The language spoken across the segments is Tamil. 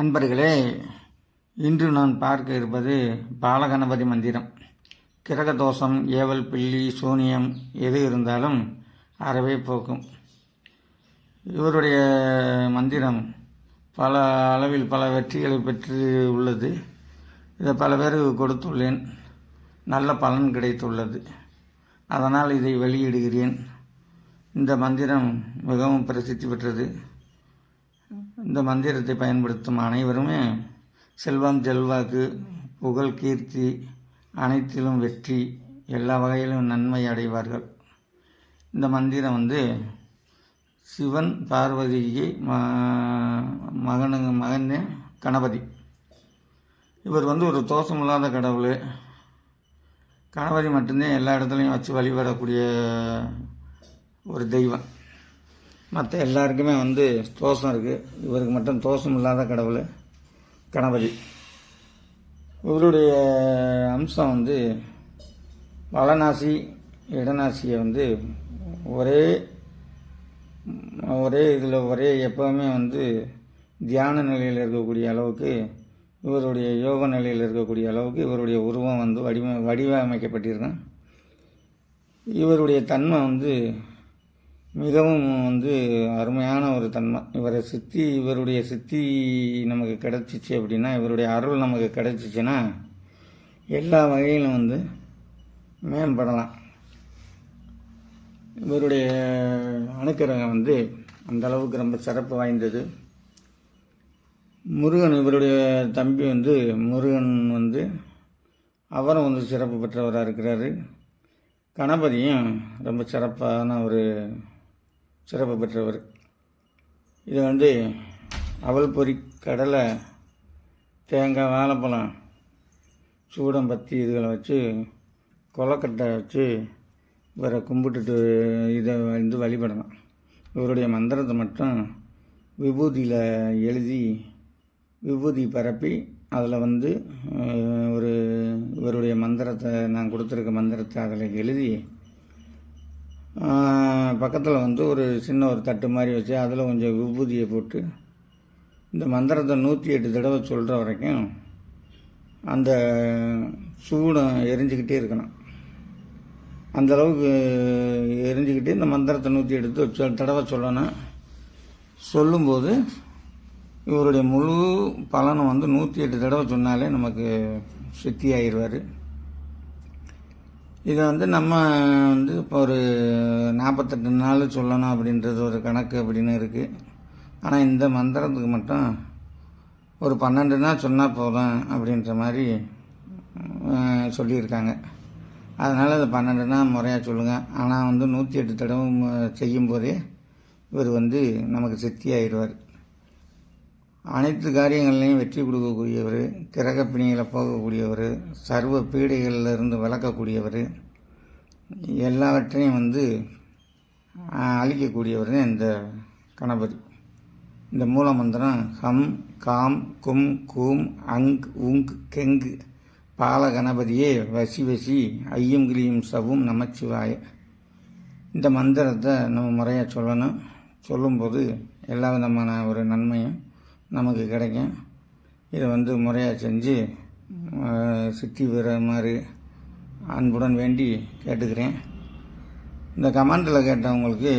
அன்பர்களே இன்று நான் பார்க்க இருப்பது பாலகணபதி மந்திரம். கிரக தோஷம் ஏவல் பில்லி சூனியம் எது இருந்தாலும் அறவே போக்கும். இவருடைய மந்திரம் பல அளவில் பல வெற்றிகளை பெற்று உள்ளது. இதை பல பேருக்கு கொடுத்துள்ளேன். நல்ல பலன் கிடைத்துள்ளது. அதனால் இதை வெளியிடுகிறேன். இந்த மந்திரம் மிகவும் பிரசித்தி பெற்றது. இந்த மந்திரத்தை பயன்படுத்தும் அனைவருமே செல்வம் செல்வாக்கு புகழ் கீர்த்தி அனைத்திலும் வெற்றி எல்லா வகையிலும் நன்மை அடைவார்கள். இந்த மந்திரம் வந்து சிவன் பார்வதிக்கு மகனுங்க மகன் கணபதி. இவர் வந்து ஒரு தோஷமில்லாத கடவுள். கணபதி மட்டும்தான் எல்லா இடத்துலையும் வச்சு வழிபடக்கூடிய ஒரு தெய்வம். மற்ற எல்லாருக்குமே வந்து தோஷம் இருக்குது இவருக்கு மட்டும் தோஷம் இல்லாத கடவுள் கணபதி. இவருடைய அம்சம் வந்து வளநாசி இடநாசியை வந்து ஒரே ஒரே இதில் ஒரே எப்போவுமே வந்து தியான நிலையில் இருக்கக்கூடிய அளவுக்கு இவருடைய யோக நிலையில் இருக்கக்கூடிய அளவுக்கு இவருடைய உருவம் வந்து வடிவ வடிவமைக்கப்பட்டிருக்கும். இவருடைய தன்மை வந்து மிகவும் வந்து அருமையான ஒரு தன்மை. இவரை சித்தி இவருடைய சித்தி நமக்கு கிடச்சிச்சு அப்படின்னா இவருடைய அருள் நமக்கு கிடச்சிச்சின்னா எல்லா வகையிலும் வந்து மேம்படலாம். இவருடைய அணுக்கரகம் வந்து அந்த அளவுக்கு ரொம்ப சிறப்பு வாய்ந்தது. முருகன் இவருடைய தம்பி வந்து முருகன் வந்து அவரும் வந்து சிறப்பு பெற்றவராக இருக்கிறாரு. கணபதியும் ரொம்ப சிறப்பான ஒரு சிறப்பு பெற்றவர். இது வந்து அவல் பொறி கடலை தேங்காய் வாழைப்பழம் சூடம்பத்தி இதுகளை வச்சு கொலக்கட்டை வச்சு இவரை கும்பிட்டுட்டு இதை வந்து வழிபடணும் இவருடைய மந்திரத்தை மட்டும் விபூதியில் எழுதி விபூதி பரப்பி அதில் வந்து ஒரு இவருடைய மந்திரத்தை நான் கொடுத்துருக்க மந்திரத்தை அதில் எழுதி பக்கத்தில் வந்து ஒரு சின்ன ஒரு தட்டு மாதிரி வச்சு அதில் கொஞ்சம் விபூதியை போட்டு இந்த மந்திரத்தை நூற்றி எட்டு தடவை சொல்கிற வரைக்கும் அந்த சூடம் எரிஞ்சுக்கிட்டே இருக்கணும். அந்த அளவுக்கு எரிஞ்சுக்கிட்டே இந்த மந்திரத்தை நூற்றி எடுத்து தடவை சொல்லணும். சொல்லும்போது இவருடைய முழு பலனும் வந்து நூற்றி எட்டு தடவை சொன்னாலே நமக்கு சித்தி ஆயிடுவார் இதை வந்து நம்ம வந்து இப்போ ஒரு நாற்பத்தெட்டு நாள் சொல்லணும் அப்படின்றது ஒரு கணக்கு அப்படின்னு இருக்குது ஆனால் இந்த மந்திரத்துக்கு மட்டும் ஒரு பன்னெண்டு நாள் சொன்னால் போதும் அப்படின்ற மாதிரி சொல்லியிருக்காங்க. அதனால் அது பன்னெண்டு நாள் முறையாக சொல்லுங்கள் ஆனால் வந்து நூற்றி எட்டு தடவை ம- செய்யும்போதே இவர் வந்து நமக்கு சித்தி ஆயிடுவார். அனைத்து காரியங்கள்லையும் வெற்றி கொடுக்கக்கூடியவர் கிரகப்பிணிகளை போகக்கூடியவர் சர்வ பீடைகளில் இருந்து விளக்கக்கூடியவர் எல்லாவற்றையும் வந்து அழிக்கக்கூடியவர் தான் இந்த கணபதி. இந்த மூல மந்திரம் ஹம் காம் கும் கூம் அங் உங் கெங் பால கணபதியே வசி வசி ஐயும் கிளியும் சவும் நமச்சிவாய. இந்த மந்திரத்தை நம்ம முறையாக சொல்லணும். சொல்லும்போது எல்லா விதமான ஒரு நன்மையும் நமக்கு கிடைக்கும். இதை வந்து முறையாக செஞ்சு ஆஹ், சித்தி பெற மாதிரி அன்புடன் வேண்டி கேட்டுக்கிறேன். இந்த கமாண்டில் கேட்டவங்களுக்கு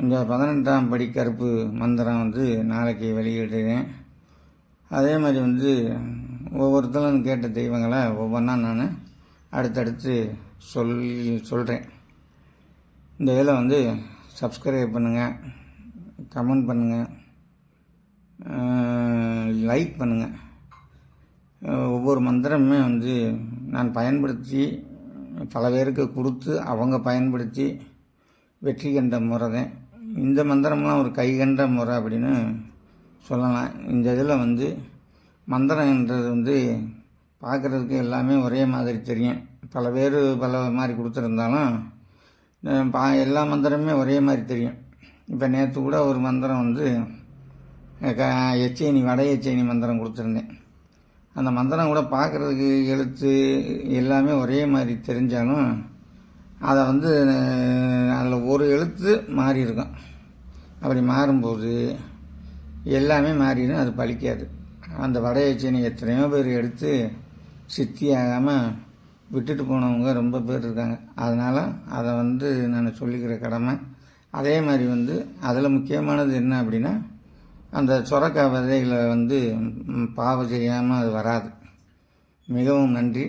இந்த பதினெட்டாம் படி கருப்பு மந்திரம் வந்து நாளைக்கு வெளியிடுறேன். அதே மாதிரி வந்து ஒவ்வொருத்தரும் கேட்ட தெய்வங்களை ஒவ்வொன்றா நான் அடுத்தடுத்து சொல்லி சொல்கிறேன் இந்த இதில் வந்து சப்ஸ்கிரைப் பண்ணுங்கள் கமெண்ட் பண்ணுங்கள் லைக் பண்ணுங்கள் ஒவ்வொரு மந்திரமுமே வந்து நான் பயன்படுத்தி பல பேருக்கு கொடுத்து அவங்க பயன்படுத்தி வெற்றி கண்ட முறை தான் இந்த மந்திரம்லாம் ஒரு கை கண்ட முறை அப்படின்னு சொல்லலாம். இந்த இதில் வந்து மந்திரம்ன்றது வந்து பார்க்குறதுக்கு எல்லாமே ஒரே மாதிரி தெரியும். பல பேர் பல மாதிரி கொடுத்துருந்தாலும் பா எல்லா மந்திரமுமே ஒரே மாதிரி தெரியும். இப்போ நேற்று கூட ஒரு மந்திரம் வந்து க எச்சைனி வட எச்சைனி மந்திரம் கொடுத்துருந்தேன். அந்த மந்திரம் கூட பார்க்குறதுக்கு எழுத்து எல்லாமே ஒரே மாதிரி தெரிஞ்சாலும் அதை வந்து அதில் ஒரு எழுத்து மாறி இருக்கும். அப்படி மாறும்போது எல்லாமே மாறிடும் அது பழிக்காது. அந்த வட எச்சைனி எத்தனையோ பேர் எடுத்து சித்தி ஆகாமல் விட்டுட்டு போனவங்க ரொம்ப பேர் இருக்காங்க. அதனால் அதை வந்து நான் சொல்லிக்கிற கடமை. அதே மாதிரி வந்து அதில் முக்கியமானது என்ன அப்படின்னா அந்த சொரக்காய் விதைகளை வந்து பாவம் செய்யாமல் அது வராது. மிகவும் நன்றி.